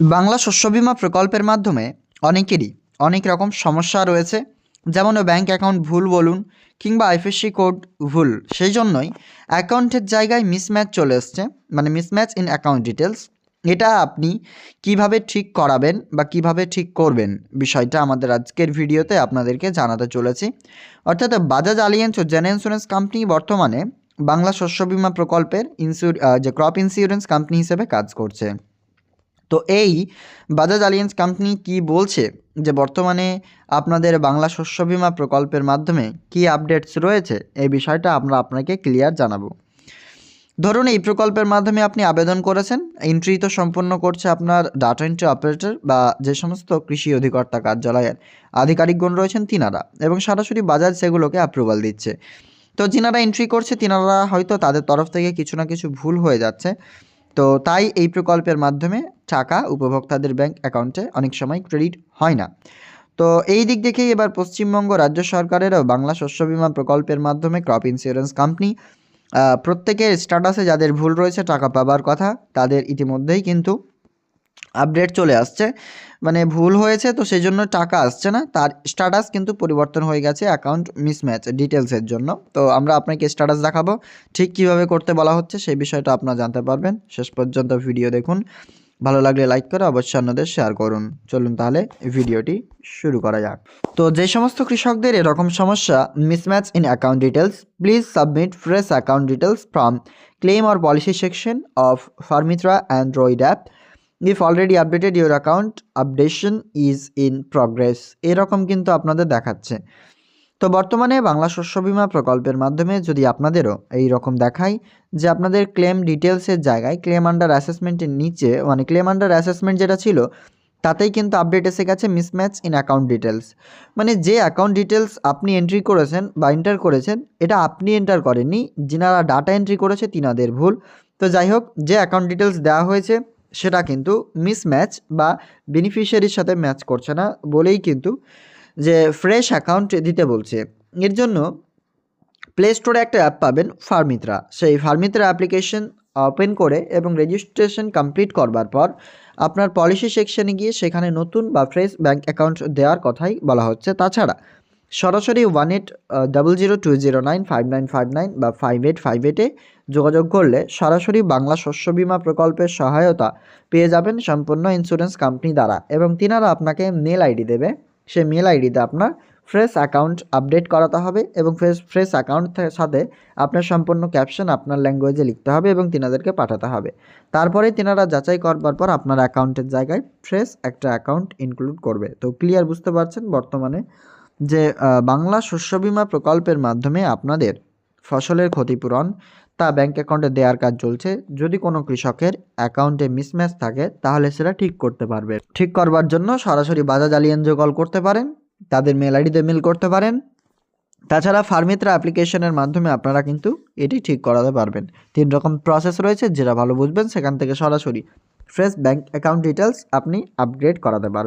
বাংলা শস্য বিমা প্রকল্পের মাধ্যমে অনেকেরই অনেক রকম সমস্যা রয়েছে, যেমন ব্যাংক অ্যাকাউন্ট ভুল বলুন কিংবা আইএফএসসি কোড ভুল। সেই জন্যই অ্যাকাউন্টের জায়গায় মিসম্যাচ চলে এসছে মানে মিসম্যাচ ইন অ্যাকাউন্ট ডিটেলস এটা আপনি কীভাবে ঠিক করাবেন বা কীভাবে ঠিক করবেন বিষয়টা আমাদের আজকের ভিডিওতে আপনাদেরকে জানাতে চলেছি। অর্থাৎ বাজাজ আলিয়েন্স ও জেন ইন্স্যুরেন্স কোম্পানি বর্তমানে বাংলা শস্য বিমা প্রকল্পের ইন্স্যুর যে ক্রপ ইন্স্যুরেন্স কোম্পানি হিসেবে কাজ করছে। তো এই বাজাজ আলিয়েন্স কোম্পানি কি বলছে যে বর্তমানে আপনাদের বাংলা শস্য বিমা প্রকল্পের মাধ্যমে কি আপডেটস রয়েছে? এই বিষয়টা আমরা আপনাকে ক্লিয়ার জানাব। ধরুন এই প্রকল্পের মাধ্যমে আপনি আবেদন করেছেন এন্ট্রি তো সম্পন্ন করছে আপনার ডাটা এন্ট্রি অপারেটর বা যে সমস্ত কৃষি অধিকর্তা কার্যালয়ের আধিকারিকগণ রয়েছেন, তিনারা এবং সরাসরি বাজাজ সেগুলোকে অ্যাপ্রুভাল দিচ্ছে। তো যিনারা এন্ট্রি করছে, তিনারা হয়তো তাদের তরফ থেকে কিছু না কিছু ভুল হয়ে যাচ্ছে। তো তাই এই প্রকল্পের মাধ্যমে টাকা উপভোক্তাদের ব্যাংক অ্যাকাউন্টে অনেক সময় ক্রেডিট হয় না। তো এই দিক দেখেই এবার পশ্চিমবঙ্গ রাজ্য সরকারেরও বাংলা শস্য বিমা প্রকল্পের মাধ্যমে ক্রপ ইন্স্যুরেন্স কোম্পানি প্রত্যেকের স্ট্যাটাসে যাদের ভুল রয়েছে টাকা পাবার কথা, তাদের ইতিমধ্যেই কিন্তু আপডেট চলে আসছে। মানে ভুল হয়েছে তো সেই জন্য টাকা আসছে না। তার স্ট্যাটাস কিন্তু পরিবর্তন হয়ে গেছে অ্যাকাউন্ট মিসম্যাচ ডিটেলসের জন্য। তো আমরা আপনাকে স্ট্যাটাস দেখাবো, ঠিক কীভাবে করতে বলা হচ্ছে সেই বিষয়টা আপনারা জানতে পারবেন। শেষ পর্যন্ত ভিডিও দেখুন। ভালো লাগলে লাইক করে অবশ্যই অন্যদের শেয়ার করুন। চলুন তাহলে ভিডিওটি শুরু করা যাক। তো যে সমস্ত কৃষকদের এরকম সমস্যা mismatch in account details please submit fresh account details from claim or policy section of Farmitra android app if already updated your account updation is in progress এরকম কিন্তু আপনাদের দেখাচ্ছে। তো বর্তমানে বাংলা শস্য বিমা প্রকল্পের মাধ্যমে যদি আপনাদেরও এই রকম দেখায় যে আপনাদের ক্লেম ডিটেলসের জায়গায় ক্লেম আন্ডার অ্যাসেসমেন্টের নিচে মানে ক্লেম আন্ডার অ্যাসেসমেন্ট যেটা ছিল, তাতেই কিন্তু আপডেট এসে গেছে মিসম্যাচ ইন অ্যাকাউন্ট ডিটেলস মানে যে অ্যাকাউন্ট ডিটেলস আপনি এন্ট্রি করেছেন বা এন্টার করেছেন, এটা আপনি এন্টার করেননি, যিনারা ডাটা এন্ট্রি করেছে, তিনাদের ভুল। তো যাই হোক, যে অ্যাকাউন্ট ডিটেলস দেওয়া হয়েছে সেটা কিন্তু মিসম্যাচ বা বেনিফিশিয়ারির সাথে ম্যাচ করছে না বলেই কিন্তু যে ফ্রেশ অ্যাকাউন্ট দিতে বলছে। এর জন্য প্লে স্টোরে একটা অ্যাপ পাবেন ফার্মিত্রা সেই ফার্মিত্রা অ্যাপ্লিকেশন ওপেন করে এবং রেজিস্ট্রেশন কমপ্লিট করবার পর আপনার পলিসি সেকশনে গিয়ে সেখানে নতুন বা ফ্রেশ ব্যাঙ্ক অ্যাকাউন্ট দেওয়ার কথাই বলা হচ্ছে। তাছাড়া সরাসরি one eight double zero two zero nine five nine five nine বা ফাইভ এইট ফাইভ এইটে যোগাযোগ করলে সরাসরি বাংলা শস্য বিমা প্রকল্পের সহায়তা পেয়ে যাবেন সম্পূর্ণ ইন্স্যুরেন্স কোম্পানি দ্বারা এবং তিনারা আপনাকে মেল আইডি দেবে। সেই মেল আইডিতে আপনার ফ্রেশ অ্যাকাউন্ট আপডেট করাতে হবে এবং ফ্রেশ ফ্রেশ অ্যাকাউন্ট সাথে আপনার সম্পূর্ণ ক্যাপশন আপনার ল্যাঙ্গুয়েজে লিখতে হবে এবং তিনাদেরকে পাঠাতে হবে। তারপরে তিনারা যাচাই করবার পর আপনার অ্যাকাউন্টের জায়গায় ফ্রেশ একটা অ্যাকাউন্ট ইনক্লুড করবে। তো ক্লিয়ার বুঝতে পারছেন বর্তমানে যে বাংলা শস্য বিমা প্রকল্পের মাধ্যমে আপনাদের ফসলের ক্ষতিপূরণ তা ব্যাঙ্ক অ্যাকাউন্টে দেওয়ার কাজ চলছে। যদি কোনো কৃষকের অ্যাকাউন্টে মিসম্যাচ থাকে, তাহলে সেটা ঠিক করতে পারবে। ঠিক করবার জন্য সরাসরি বাজাজ আলিয়েন্সে কল করতে পারেন, তাদের মেল আইডিতে মেল করতে পারেন। তাছাড়া ফার্মিত্রা অ্যাপ্লিকেশনের মাধ্যমে আপনারা কিন্তু এটি ঠিক করাতে পারবেন। তিন রকম প্রসেস রয়েছে, যেটা ভালো বুঝবেন, সেখান থেকে সরাসরি ফ্রেশ ব্যাঙ্ক অ্যাকাউন্ট ডিটেলস আপনি আপগ্রেড করাতে পারবেন।